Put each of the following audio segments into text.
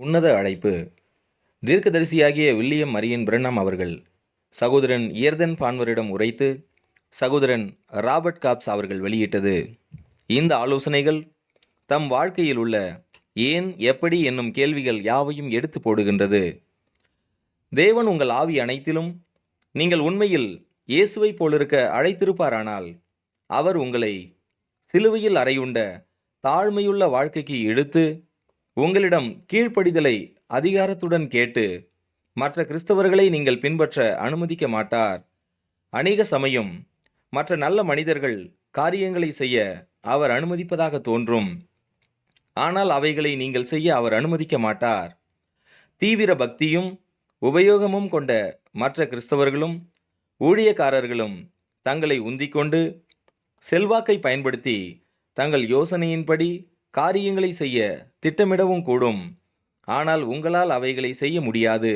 உன்னத அழைப்பு. தீர்க்கதரிசியாகிய வில்லியம் மரியன் பிரண்ணம் அவர்கள் சகோதரன் இயர்தன் பான்வரிடம் உரைத்து சகோதரன் ராபர்ட் காப்ஸ் அவர்கள் வெளியிட்டது. இந்த ஆலோசனைகள் தம் வாழ்க்கையில் உள்ள ஏன் எப்படி என்னும் கேள்விகள் யாவையும் எடுத்து போடுகின்றது. தேவன் உங்கள் ஆவி அனைத்திலும் நீங்கள் உண்மையில் இயேசுவைப் போலிருக்க அழைத்திருப்பாரானால் அவர் உங்களை சிலுவையில் அறையுண்ட தாழ்மையுள்ள வாழ்க்கைக்கு இழுத்து உங்களிடம் கீழ்ப்படிதலை அதிகாரத்துடன் கேட்டு மற்ற கிறிஸ்தவர்களை நீங்கள் பின்பற்ற அனுமதிக்க மாட்டார். அநேக சமயம் மற்ற நல்ல மனிதர்கள் காரியங்களை செய்ய அவர் அனுமதிப்பதாக தோன்றும். ஆனால் அவைகளை நீங்கள் செய்ய அவர் அனுமதிக்க மாட்டார். தீவிர பக்தியும் உபயோகமும் கொண்ட மற்ற கிறிஸ்தவர்களும் ஊழியக்காரர்களும் தங்களை உந்திக்கொண்டு செல்வாக்கை பயன்படுத்தி தங்கள் யோசனையின்படி காரியங்களை செய்ய திட்டமிடவும் கூடும். ஆனால் உங்களால் அவைகளை செய்ய முடியாது.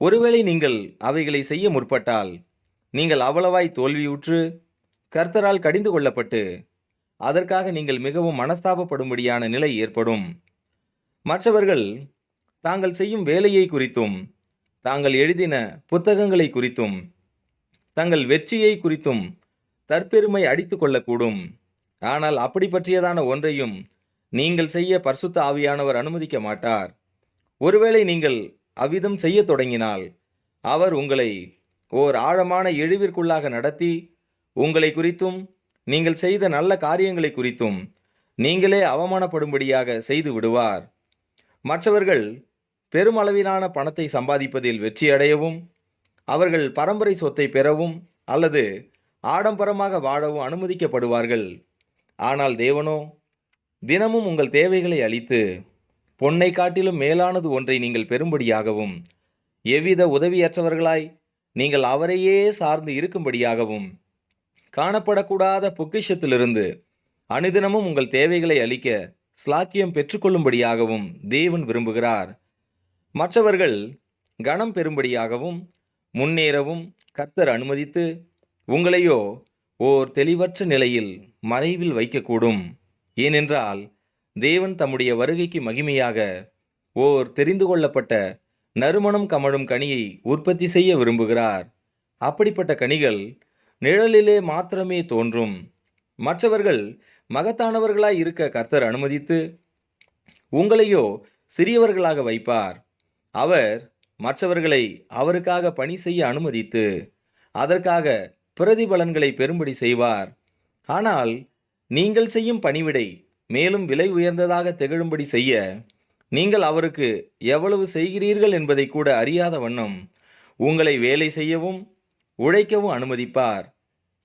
ஒருவேளை நீங்கள் அவைகளை செய்ய முற்பட்டால் நீங்கள் அவ்வளவாய் தோல்வியுற்று கர்த்தரால் கடிந்து கொள்ளப்பட்டு அதற்காக நீங்கள் மிகவும் மனஸ்தாபப்படும்படியான நிலை ஏற்படும். மற்றவர்கள் தாங்கள் செய்யும் வேலையை குறித்தும் தாங்கள் எழுதின புத்தகங்களை குறித்தும் தங்கள் வெற்றியை குறித்தும் தற்பெருமை அடித்து கொள்ளக்கூடும். ஆனால் அப்படி பற்றியதான ஒன்றையும் நீங்கள் செய்ய பரிசுத்த ஆவியானவர் அனுமதிக்க மாட்டார். ஒருவேளை நீங்கள் அவ்விதம் செய்ய தொடங்கினால் அவர் உங்களை ஓர் ஆழமான இழிவிற்குள்ளாக நடத்தி உங்களை குறித்தும் நீங்கள் செய்த நல்ல காரியங்களை குறித்தும் நீங்களே அவமானப்படும்படியாக செய்து விடுவார். மற்றவர்கள் பெருமளவிலான பணத்தை சம்பாதிப்பதில் வெற்றியடையவும் அவர்கள் பரம்பரை சொத்தை பெறவும் அல்லது ஆடம்பரமாக வாழவும் அனுமதிக்கப்படுவார்கள். ஆனால் தேவனோ தினமும் உங்கள் தேவைகளை அளித்து பொன்னை காட்டிலும் மேலானது ஒன்றை நீங்கள் பெறும்படியாகவும் எவ்வித உதவியற்றவர்களாய் நீங்கள் அவரையே சார்ந்து இருக்கும்படியாகவும் காணப்படக்கூடாத பொக்கிஷத்திலிருந்து அனுதினமும் உங்கள் தேவைகளை அளிக்க ஸ்லாக்கியம் பெற்றுக்கொள்ளும்படியாகவும் தேவன் விரும்புகிறார். மற்றவர்கள் கனம் பெறும்படியாகவும் முன்னேறவும் கர்த்தர் அனுமதித்து உங்களையோ ஓர் தெளிவற்ற நிலையில் மறைவில் வைக்கக்கூடும். ஏனென்றால் தேவன் தம்முடைய வருகைக்கு மகிமையாக ஓர் தெரிந்து கொள்ளப்பட்ட நறுமணம் கமழும் கனியை உற்பத்தி செய்ய விரும்புகிறார். அப்படிப்பட்ட கனிகள் நிழலிலே மாத்திரமே தோன்றும். மற்றவர்கள் மகத்தானவர்களாய் இருக்க கர்த்தர் அனுமதித்து உங்களையோ சிறியவர்களாக வைப்பார். அவர் மற்றவர்களை அவருக்காக பணி செய்ய அனுமதித்து அதற்காக பிரதிபலன்களை பெறும்படி செய்வார். ஆனால் நீங்கள் செய்யும் பணிவிடை மேலும் விலை உயர்ந்ததாக திகழும்படி செய்ய நீங்கள் அவருக்கு எவ்வளவு செய்கிறீர்கள் என்பதை கூட அறியாத வண்ணம் உங்களை வேலை செய்யவும் உழைக்கவும் அனுமதிப்பார்.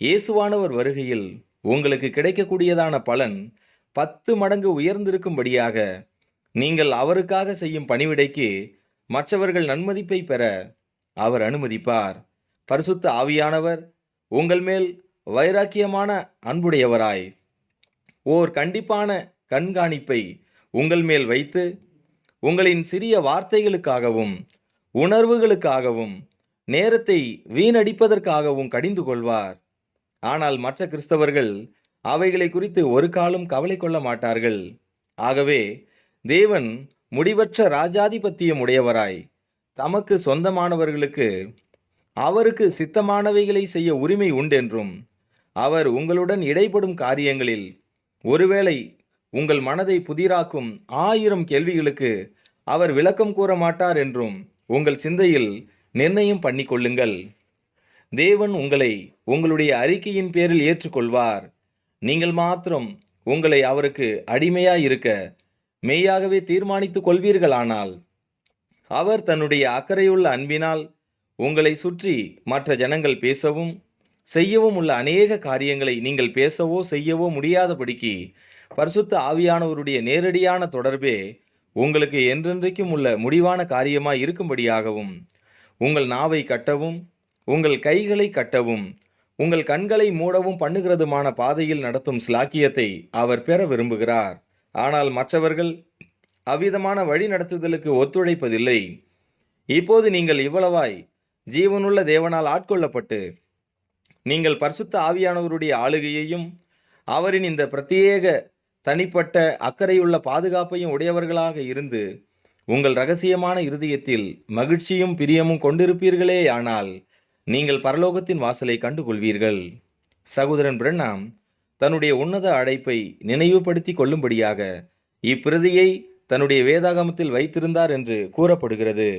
இயேசுவானவர் வருகையில் உங்களுக்கு கிடைக்கக்கூடியதான பலன் பத்து மடங்கு உயர்ந்திருக்கும்படியாக நீங்கள் அவருக்காக செய்யும் பணிவிடைக்கு மற்றவர்கள் நன்மதிப்பை பெற அவர் அனுமதிப்பார். பரிசுத்த ஆவியானவர் உங்கள் மேல் வைராக்கியமான அன்புடையவராய் ஓர் கண்டிப்பான கண்காணிப்பை உங்கள் மேல் வைத்து உங்களின் சிறிய வார்த்தைகளுக்காகவும் உணர்வுகளுக்காகவும் நேரத்தை வீணடிப்பதற்காகவும் கடிந்து கொள்வார். ஆனால் மற்ற கிறிஸ்தவர்கள் அவைகளை குறித்து ஒரு காலம் கவலை கொள்ள மாட்டார்கள். ஆகவே தேவன் முடிவற்ற ராஜாதிபத்தியம் உடையவராய் தமக்கு சொந்தமானவர்களுக்கு அவருக்கு சித்தமானவைகளை செய்ய உரிமை உண்டென்றும் அவர் உங்களுடன் இடைப்படும் காரியங்களில் ஒருவேளை உங்கள் மனதை புதிராக்கும் ஆயிரம் கேள்விகளுக்கு அவர் விளக்கம் கூற மாட்டார் என்றும் உங்கள் சிந்தையில் நிர்ணயம் பண்ணிக்கொள்ளுங்கள் தேவன் உங்களை உங்களுடைய அறிக்கையின் பேரில் ஏற்றுக்கொள்வார். நீங்கள் மாத்திரம் உங்களை அவருக்கு அடிமையாய் இருக்க மெய்யாகவே தீர்மானித்துக் கொள்வீர்களானால் அவர் தன்னுடைய அக்கறையுள்ள அன்பினால் உங்களை சுற்றி மற்ற ஜனங்கள் பேசவும் செய்யவும் உள்ள அநேக காரியங்களை நீங்கள் பேசவோ செய்யவோ முடியாதபடிக்கு பரிசுத்த ஆவியானவருடைய நேரடியான தொடர்பே உங்களுக்கு என்றென்றைக்கும் உள்ள முடிவான காரியமாய் இருக்கும்படியாகவும் உங்கள் நாவை கட்டவும் உங்கள் கைகளை கட்டவும் உங்கள் கண்களை மூடவும் பண்ணுகிறதுமான பாதையில் நடத்தும் ஸ்லாக்கியத்தை அவர் பெற விரும்புகிறார். ஆனால் மற்றவர்கள் அவ்விதமான வழி நடத்துதலுக்கு ஒத்துழைப்பதில்லை. இப்போது நீங்கள் இவ்வளவாய் ஜீவனுள்ள தேவனால் ஆட்கொள்ளப்பட்டு நீங்கள் பரிசுத்த ஆவியானவருடைய ஆளுகையையும் அவரின் இந்த பிரத்யேக தனிப்பட்ட அக்கறையுள்ள பாதுகாப்பையும் உடையவர்களாக இருந்து உங்கள் ரகசியமான இருதயத்தில் மகிழ்ச்சியும் பிரியமும் கொண்டிருப்பீர்களே ஆனால் நீங்கள் பரலோகத்தின் வாசலை கண்டுகொள்வீர்கள். சகோதரன் பிரண்ணாம் தன்னுடைய உன்னத அழைப்பை நினைவுபடுத்தி கொள்ளும்படியாக இப்பிரதியை தன்னுடைய வேதாகமத்தில் வைத்திருந்தார் என்று கூறப்படுகிறது.